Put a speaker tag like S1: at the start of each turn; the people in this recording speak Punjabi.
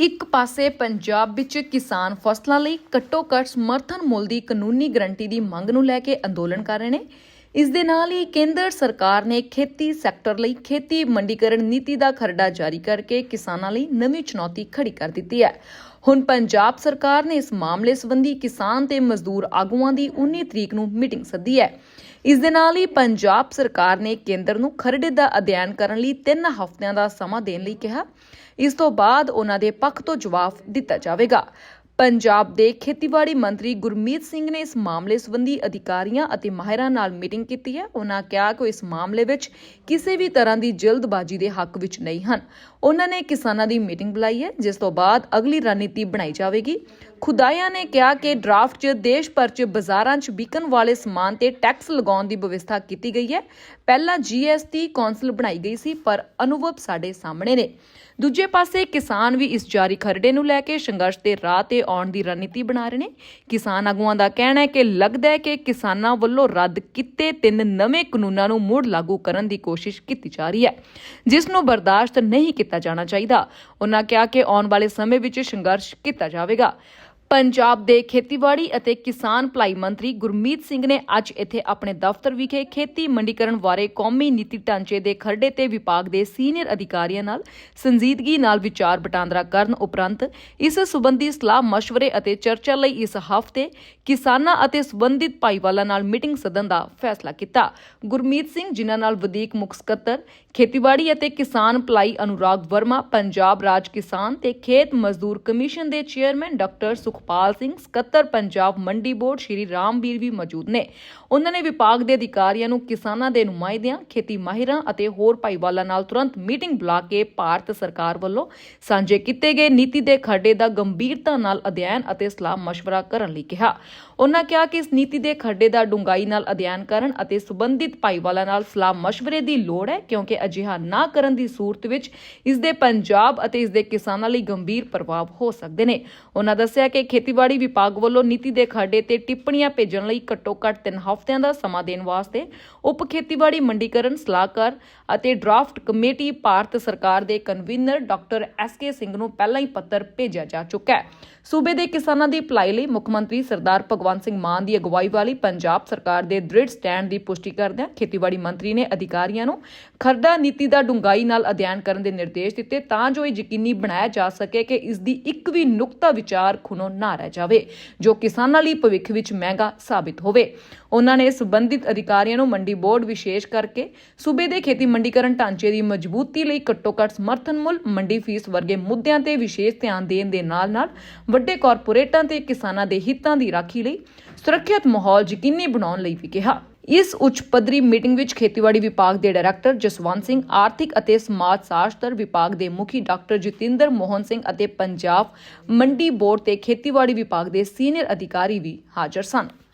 S1: ਇੱਕ ਪਾਸੇ ਪੰਜਾਬ ਵਿੱਚ ਕਿਸਾਨ ਫਸਲਾਂ ਲਈ ਘੱਟੋ-ਘੱਟ ਸਮਰਥਨ ਮੁੱਲ ਦੀ ਕਾਨੂੰਨੀ ਗਰੰਟੀ ਦੀ ਮੰਗ ਨੂੰ ਲੈ ਕੇ ਅੰਦੋਲਨ ਕਰ ਰਹੇ ਨੇ। ਇਸ ਦੇ ਨਾਲ ਹੀ ਕੇਂਦਰ ਸਰਕਾਰ ਨੇ ਖੇਤੀ ਸੈਕਟਰ ਲਈ ਖੇਤੀ ਮੰਡੀਕਰਨ ਨੀਤੀ ਦਾ ਖਰੜਾ ਜਾਰੀ ਕਰਕੇ ਕਿਸਾਨਾਂ ਲਈ ਨਵੀਂ ਚੁਣੌਤੀ ਖੜੀ ਕਰ ਦਿੱਤੀ ਹੈ। ਹੁਣ ਪੰਜਾਬ ਸਰਕਾਰ ਨੇ ਇਸ ਮਾਮਲੇ ਸੰਬੰਧੀ ਕਿਸਾਨ ਤੇ ਮਜ਼ਦੂਰ ਆਗੂਆਂ ਦੀ 19 ਤਰੀਕ ਨੂੰ ਮੀਟਿੰਗ ਸੱਦੀ ਹੈ। ਇਸ ਦੇ ਨਾਲ ਹੀ ਪੰਜਾਬ ਸਰਕਾਰ ਨੇ ਕੇਂਦਰ ਨੂੰ ਖਰੜੇ ਦਾ ਅਧਿਐਨ ਕਰਨ ਲਈ 3 ਹਫ਼ਤਿਆਂ ਦਾ ਸਮਾਂ ਦੇਣ ਲਈ ਕਿਹਾ। ਇਸ ਤੋਂ ਬਾਅਦ ਉਹਨਾਂ ਦੇ ਪੱਖ ਤੋਂ ਜਵਾਬ ਦਿੱਤਾ ਜਾਵੇਗਾ। ਪੰਜਾਬ ਦੇ ਖੇਤੀਬਾੜੀ ਮੰਤਰੀ ਗੁਰਮੀਤ ਸਿੰਘ ਨੇ ਇਸ ਮਾਮਲੇ ਸੰਬੰਧੀ ਅਧਿਕਾਰੀਆਂ ਅਤੇ ਮਾਹਿਰਾਂ ਨਾਲ ਮੀਟਿੰਗ ਕੀਤੀ ਹੈ। ਉਹਨਾਂ ਕਿਹਾ ਕਿ ਉਹ ਇਸ ਮਾਮਲੇ ਵਿੱਚ ਕਿਸੇ ਵੀ ਤਰ੍ਹਾਂ ਦੀ ਜਲਦਬਾਜ਼ੀ ਦੇ ਹੱਕ ਵਿੱਚ ਨਹੀਂ ਹਨ। ਉਹਨਾਂ ਨੇ ਕਿਸਾਨਾਂ ਦੀ ਮੀਟਿੰਗ ਬੁਲਾਈ ਹੈ, ਜਿਸ ਤੋਂ ਬਾਅਦ ਅਗਲੀ ਰਣਨੀਤੀ ਬਣਾਈ ਜਾਵੇਗੀ। ਖੁਦਾਇਆ ਨੇ ਕਿਹਾ ਕਿ ਡਰਾਫਟ 'ਚ, ਦੇਸ਼ ਭਰ 'ਚ, ਬਾਜ਼ਾਰਾਂ 'ਚ ਵਿਕਣ ਵਾਲੇ ਸਮਾਨ ਤੇ ਟੈਕਸ ਲਗਾਉਣ ਦੀ ਵਿਵਸਥਾ ਕੀਤੀ ਗਈ ਹੈ। ਪਹਿਲਾਂ ਜੀਐਸਟੀ ਕੌਂਸਲ ਬਣਾਈ ਗਈ ਸੀ, ਪਰ ਅਨੁਭਵ ਸਾਡੇ ਸਾਹਮਣੇ ਨੇ। ਦੂਜੇ ਪਾਸੇ, ਕਿਸਾਨ ਵੀ ਇਸ ਜਾਰੀ ਖਰੜੇ ਨੂੰ ਲੈ ਕੇ ਸੰਘਰਸ਼ ਦੇ ਰਾਹ ਤੇ ਆਉਣ ਦੀ ਰਣਨੀਤੀ ਬਣਾ ਰਹੇ ਨੇ। ਕਿਸਾਨ ਆਗੂਆਂ ਦਾ ਕਹਿਣਾ ਹੈ ਕਿ ਲੱਗਦਾ ਹੈ ਕਿ ਕਿਸਾਨਾਂ ਵੱਲੋਂ ਰੱਦ ਕੀਤੇ ਤਿੰਨ ਨਵੇਂ ਕਾਨੂੰਨਾਂ ਨੂੰ ਮੁੜ ਲਾਗੂ ਕਰਨ ਦੀ ਕੋਸ਼ਿਸ਼ ਕੀਤੀ ਜਾ ਰਹੀ ਹੈ, ਜਿਸ ਨੂੰ ਬਰਦਾਸ਼ਤ ਨਹੀਂ ਕੀਤਾ ਜਾਣਾ ਚਾਹੀਦਾ। ਉਹਨਾਂ ਕਿਹਾ ਕਿ ਆਉਣ ਵਾਲੇ ਸਮੇਂ ਵਿੱਚ ਸੰਘਰਸ਼ ਕੀਤਾ ਜਾਵੇਗਾ। ਪੰਜਾਬ ਦੇ ਖੇਤੀਬਾੜੀ ਅਤੇ ਕਿਸਾਨ ਭਲਾਈ ਮੰਤਰੀ ਗੁਰਮੀਤ ਸਿੰਘ ਨੇ ਅੱਜ ਇੱਥੇ ਆਪਣੇ ਦਫ਼ਤਰ ਵਿਖੇ ਖੇਤੀ ਮੰਡੀਕਰਨ ਬਾਰੇ ਕੌਮੀ ਨੀਤੀ ਢਾਂਚੇ ਦੇ ਖਰੜੇ ਤੇ ਵਿਭਾਗ ਦੇ ਸੀਨੀਅਰ ਅਧਿਕਾਰੀਆਂ ਨਾਲ ਸੰਜੀਦਗੀ ਨਾਲ ਵਿਚਾਰ ਵਟਾਂਦਰਾ ਕਰਨ ਉਪਰੰਤ ਇਸ ਸਬੰਧੀ ਸਲਾਹ مشਵਰੇ ਅਤੇ ਚਰਚਾ ਲਈ ਇਸ ਹਫ਼ਤੇ ਕਿਸਾਨਾਂ ਅਤੇ ਸਬੰਧਿਤ ਭਾਈਵਾਲਾਂ ਨਾਲ ਮੀਟਿੰਗ ਸੱਦਣ ਦਾ ਫੈਸਲਾ ਕੀਤਾ। ਗੁਰਮੀਤ ਸਿੰਘ ਜਿਨ੍ਹਾਂ ਨਾਲ ਵਧੀਕ ਮੁੱਖ ਸਕੱਤਰ, ਖੇਤੀਬਾੜੀ ਅਤੇ ਕਿਸਾਨ ਭਲਾਈ ਅਨੁਰਾਗ ਵਰਮਾ, ਪੰਜਾਬ ਰਾਜ ਕਿਸਾਨ ਤੇ ਖੇਤ ਮਜ਼ਦੂਰ ਕਮਿਸ਼ਨ ਦੇ ਚੇਅਰਮੈਨ ਡਾਕਟਰ ਸੁਖਪਾਲ ਸਿੰਘ, ਸਕੱਤਰ ਪੰਜਾਬ ਮੰਡੀ ਬੋਰਡ ਸ਼੍ਰੀ ਰਾਮਵੀਰ ਵੀ ਮੌਜੂਦ ਨੇ। ਉਹਨਾਂ ਨੇ ਵਿਭਾਗ ਦੇ ਅਧਿਕਾਰੀਆਂ ਨੂੰ ਕਿਸਾਨਾਂ ਦੇ ਨੁਮਾਇੰਦਿਆਂ, ਖੇਤੀ ਮਾਹਿਰਾਂ ਅਤੇ ਹੋਰ ਭਾਈਵਾਲਾਂ ਨਾਲ ਤੁਰੰਤ ਮੀਟਿੰਗ ਬੁਲਾ ਕੇ ਭਾਰਤ ਸਰਕਾਰ ਵੱਲੋਂ ਸਾਂਝੇ ਕੀਤੇ ਗਏ ਨੀਤੀ ਦੇ ਖਰਡੇ ਦਾ ਗੰਭੀਰਤਾ ਨਾਲ ਅਧਿਐਨ ਅਤੇ ਸਲਾਹ مشورہ ਕਰਨ ਲਈ ਕਿਹਾ। ਉਹਨਾਂ ਕਿਹਾ ਕਿ ਇਸ ਨੀਤੀ ਦੇ ਖਰਡੇ ਦਾ ਡੂੰਘਾਈ ਨਾਲ ਅਧਿਐਨ ਕਰਨ ਅਤੇ ਸਬੰਧਿਤ ਭਾਈਵਾਲਾਂ ਨਾਲ ਸਲਾਹ مشورے ਦੀ ਲੋੜ ਹੈ, ਕਿਉਂਕਿ ਅਜਿਹਾ ਨਾ ਕਰਨ ਦੀ ਸੂਰਤ ਵਿੱਚ ਇਸ ਦੇ ਪੰਜਾਬ ਅਤੇ ਇਸ ਦੇ ਕਿਸਾਨਾਂ ਲਈ ਗੰਭੀਰ ਪ੍ਰਭਾਵ ਹੋ ਸਕਦੇ ਨੇ। ਉਹਨਾਂ ਦੱਸਿਆ ਕਿ ਖੇਤੀਬਾੜੀ ਵਿਭਾਗ ਵੱਲੋਂ ਨੀਤੀ ਦੇ ਖਰੜੇ ਤੇ ਟਿੱਪਣੀਆਂ ਭੇਜਣ ਲਈ ਘੱਟੋ-ਘੱਟ 3 ਹਫ਼ਤਿਆਂ ਦਾ ਸਮਾਂ ਦੇਣ ਵਾਸਤੇ ਉਪ ਖੇਤੀਬਾੜੀ ਮੰਡੀਕਰਨ ਸਲਾਹਕਾਰ ਅਤੇ ਡਰਾਫਟ ਕਮੇਟੀ ਭਾਰਤ ਸਰਕਾਰ ਦੇ convener doctor S K Singh ਨੂੰ ਪਹਿਲਾਂ ਹੀ ਪੱਤਰ ਭੇਜਿਆ ਜਾ ਚੁੱਕਾ ਹੈ। ਸੂਬੇ ਦੇ ਕਿਸਾਨਾਂ ਦੀ ਭਲਾਈ ਲਈ ਮੁੱਖ ਮੰਤਰੀ ਸਰਦਾਰ ਭਗਵੰਤ ਸਿੰਘ ਮਾਨ ਦੀ ਅਗਵਾਈ ਵਾਲੀ ਪੰਜਾਬ ਸਰਕਾਰ ਦੇ ਦ੍ਰਿੜ ਸਟੈਂਡ ਦੀ ਪੁਸ਼ਟੀ ਕਰਦਿਆਂ ਖੇਤੀਬਾੜੀ ਮੰਤਰੀ ਨੇ ਅਧਿਕਾਰੀਆਂ ਨੂੰ ਖਰਦਾ ਨੀਤੀ ਦਾ ਡੂੰਘਾਈ ਨਾਲ ਅਧਿਐਨ ਕਰਨ ਦੇ ਨਿਰਦੇਸ਼ ਦਿੱਤੇ ਤਾਂ ਜੋ ਇਹ ਯਕੀਨੀ ਬਣਾਇਆ ਜਾ ਸਕੇ ਕਿ ਇਸ ਦੀ ਇੱਕ ਵੀ ਨੁਕਤਾ ਵਿਚਾਰ ਖੁਨੋ ਨਾ ਰਹਿ ਜਾਵੇ, ਜੋ ਕਿਸਾਨਾਂ ਲਈ ਭਵਿੱਖ ਵਿੱਚ ਮਹਿੰਗਾ ਸਾਬਿਤ ਹੋਵੇ। ਉਹਨਾਂ ਨੇ ਸਬੰਧਿਤ ਅਧਿਕਾਰੀਆਂ ਨੂੰ ਮੰਡੀ ਬੋਰਡ ਵਿਸ਼ੇਸ਼ ਕਰਕੇ ਸੂਬੇ ਦੇ ਖੇਤੀ ਮੰਡੀਕਰਨ ਢਾਂਚੇ ਦੀ ਮਜ਼ਬੂਤੀ ਲਈ ਘੱਟੋ-ਘੱਟ ਸਮਰਥਨ ਮੁੱਲ, ਮੰਡੀ ਫੀਸ ਵਰਗੇ ਮੁੱਦਿਆਂ ਤੇ ਵਿਸ਼ੇਸ਼ ਧਿਆਨ ਦੇਣ ਦੇ ਨਾਲ-ਨਾਲ ਵੱਡੇ ਕਾਰਪੋਰੇਟਾਂ ਤੇ ਕਿਸਾਨਾਂ ਦੇ ਹਿੱਤਾਂ ਦੀ ਰਾਖੀ ਲਈ ਸੁਰੱਖਿਅਤ ਮਾਹੌਲ ਯਕੀਨੀ ਬਣਾਉਣ ਲਈ ਵੀ ਕਿਹਾ। ਇਸ ਉੱਚ ਪੱਧਰੀ ਮੀਟਿੰਗ ਵਿੱਚ ਖੇਤੀਬਾੜੀ ਵਿਭਾਗ ਦੇ ਡਾਇਰੈਕਟਰ ਜਸਵੰਤ ਸਿੰਘ, ਆਰਥਿਕ ਅਤੇ ਸਮਾਜ ਸਾਸ਼ਤਰ ਵਿਭਾਗ ਦੇ ਮੁਖੀ ਡਾਕਟਰ ਜਤਿੰਦਰ ਮੋਹਨ ਸਿੰਘ ਅਤੇ ਪੰਜਾਬ ਮੰਡੀ ਬੋਰਡ ਤੇ ਖੇਤੀਬਾੜੀ ਵਿਭਾਗ ਦੇ ਸੀਨੀਅਰ ਅਧਿਕਾਰੀ ਵੀ ਹਾਜ਼ਰ ਸਨ।